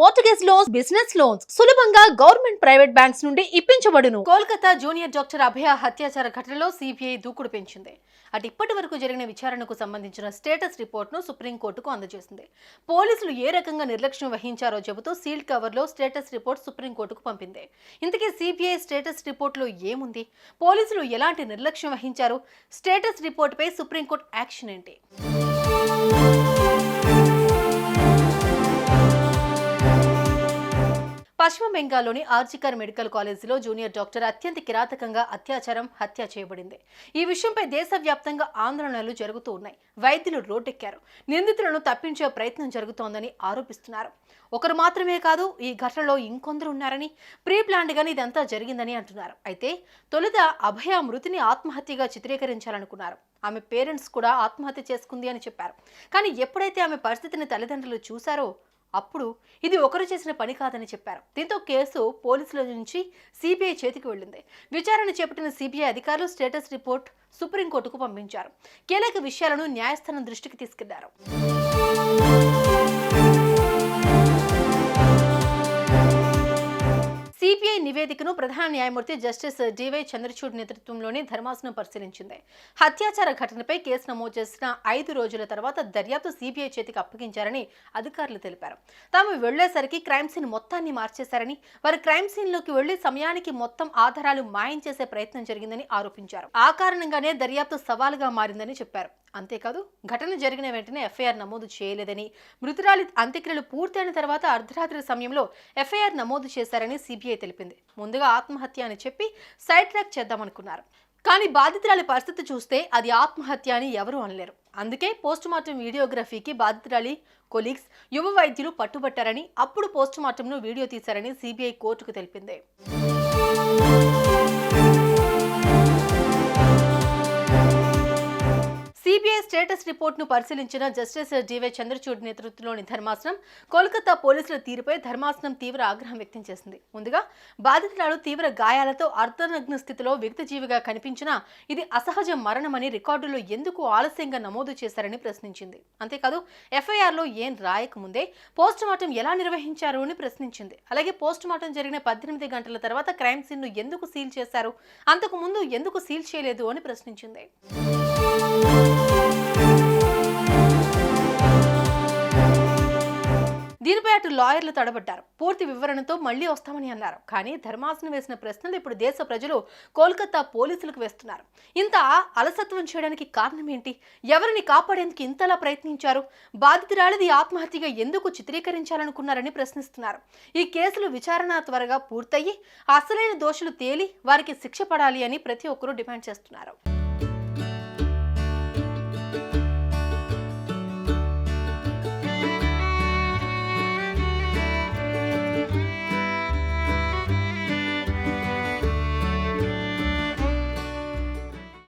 Mortgage loans business loans సులభంగా government private banks నుండి ఇప్పించబడును. కోల్కతా జూనియర్ డాక్టర్ అభయ హత్యాచార ఘటనలో సిబిఐ దూకుడు పెంచింది. అటు ఇప్పటి వరకు జరిగిన విచారణకు సంబంధించిన స్టేటస్ రిపోర్ట్ను సుప్రీంకోర్టుకు అందజేసింది. పోలీసులు ఏ రకంగా నిర్లక్ష్యం వహించారో చెబుతూ సీల్డ్ కవర్లో స్టేటస్ రిపోర్ట్ సుప్రీంకోర్టుకు పంపింది. ఇంతకీ సిబిఐ స్టేటస్ రిపోర్ట్లో ఏముంది? పోలీసులు ఎలాంటి నిర్లక్ష్యం వహించారు? స్టేటస్ రిపోర్టుపై సుప్రీంకోర్టు యాక్షన్ ఏంటి? పశ్చిమ బెంగాల్లోని ఆర్జికర్ మెడికల్ కాలేజీలో జూనియర్ డాక్టర్ అత్యంత కిరాతకంగా అత్యాచారం హత్య చేయబడింది. ఈ విషయంపై దేశవ్యాప్తంగా ఆందోళనలు జరుగుతూ ఉన్నాయి. వైద్యులు రోడ్డెక్కారు. నిందితులను తప్పించే ప్రయత్నం జరుగుతోందని ఆరోపిస్తున్నారు. ఒకరు మాత్రమే కాదు ఈ ఘటనలో ఇంకొందరు ఉన్నారని ప్రీ ప్లాన్డ్గానే ఇదంతా జరిగిందని అంటున్నారు. అయితే తొలుత అభయ మృతిని ఆత్మహత్యగా చిత్రీకరించాలనుకున్నారు. ఆమె పేరెంట్స్ కూడా ఆత్మహత్య చేసుకుంది అని చెప్పారు. కానీ ఎప్పుడైతే ఆమె పరిస్థితిని తల్లిదండ్రులు చూశారో అప్పుడు ఇది ఒకరు చేసిన పని కాదని చెప్పారు. దీంతో కేసు పోలీసుల నుంచి సిబిఐ చేతికి వెళ్ళింది. విచారణ చేపట్టిన సిబిఐ అధికారులు స్టేటస్ రిపోర్ట్ సుప్రీంకోర్టుకు పంపించారు. కీలక విషయాలను న్యాయస్థానం దృష్టికి తీసుకెళ్ళారు. నివేదికను ప్రధాన న్యాయమూర్తి జస్టిస్ డివై చంద్రచూడ్ నేతృత్వంలోని ధర్మాసనం పరిశీలించింది. హత్యాచార ఘటనపై కేసు నమోదు చేసిన ఐదు రోజుల తర్వాత దర్యాప్తు సిబిఐ చేతికి అప్పగించారని అధికారులు తెలిపారు. తాము వెళ్ళేసరికి క్రైమ్ సీన్ మొత్తాన్ని మార్చేశారని వారు క్రైమ్ సీన్లోకి వెళ్ళి సమయానికి మొత్తం ఆధారాలు మాయం చేసే ప్రయత్నం జరిగిందని ఆరోపించారు. ఆ కారణంగానే దర్యాప్తు సవాలుగా మారిందని చెప్పారు. అంతేకాదు ఘటన జరిగిన వెంటనే ఎఫ్ఐఆర్ నమోదు చేయలేదని మృతురాలి అంత్యక్రియలు పూర్తయిన తర్వాత అర్ధరాత్రి సమయంలో ఎఫ్ఐఆర్ నమోదు చేశారని సిబిఐ తెలిపింది. ముందుగా ఆత్మహత్య అని చెప్పి సైడ్ ట్రాక్ చేద్దామనుకున్నారు. కానీ బాధితురాలి పరిస్థితి చూస్తే అది ఆత్మహత్య అని ఎవరూ అనలేరు. అందుకే పోస్టుమార్టం వీడియోగ్రఫీకి బాధితురాలి కొలీగ్స్ యువ వైద్యులు పట్టుబట్టారని అప్పుడు పోస్టుమార్టంను వీడియో తీశారని సిబిఐ కోర్టుకు తెలిపింది. స్టేటస్ రిపోర్ట్ను పరిశీలించిన జస్టిస్ డివై చంద్రచూడ్ నేతృత్వంలోని ధర్మాసనం కోల్కతా పోలీసుల తీరుపై ధర్మాసనం తీవ్ర ఆగ్రహం వ్యక్తం చేసింది. ముందుగా బాధితురాలు తీవ్ర గాయాలతో అర్ధనగ్న స్థితిలో వ్యక్తిజీవిగా కనిపించినా ఇది అసహజ మరణమని రికార్డులో ఎందుకు ఆలస్యంగా నమోదు చేశారని ప్రశ్నించింది. అంతేకాదు ఎఫ్ఐఆర్లో ఏం రాయకముందే పోస్టుమార్టం ఎలా నిర్వహించారు అని ప్రశ్నించింది. అలాగే పోస్టుమార్టం జరిగిన పద్దెనిమిది గంటల తర్వాత క్రైమ్ సీన్ను ఎందుకు సీల్ చేశారు? అంతకు ముందు ఎందుకు సీల్ చేయలేదు అని ప్రశ్నించింది. దీనిపై అటు లాయర్లు తడబడ్డారు. పూర్తి వివరణతో మళ్ళీ వస్తామని అన్నారు. కానీ ధర్మాసనం వేసిన ప్రశ్నలు ఇప్పుడు దేశ ప్రజలు కోల్కతా పోలీసులకు వేస్తున్నారు. ఇంత అలసత్వం చేయడానికి కారణం ఏంటి? ఎవరిని కాపాడేందుకు ఇంతలా ప్రయత్నించారు? బాధితురాలిది ఆత్మహత్యగా ఎందుకు చిత్రీకరించాలనుకున్నారని ప్రశ్నిస్తున్నారు. ఈ కేసులు విచారణ త్వరగా పూర్తయి అసలైన దోషులు తేలి వారికి శిక్ష పడాలి అని ప్రతి ఒక్కరూ డిమాండ్ చేస్తున్నారు.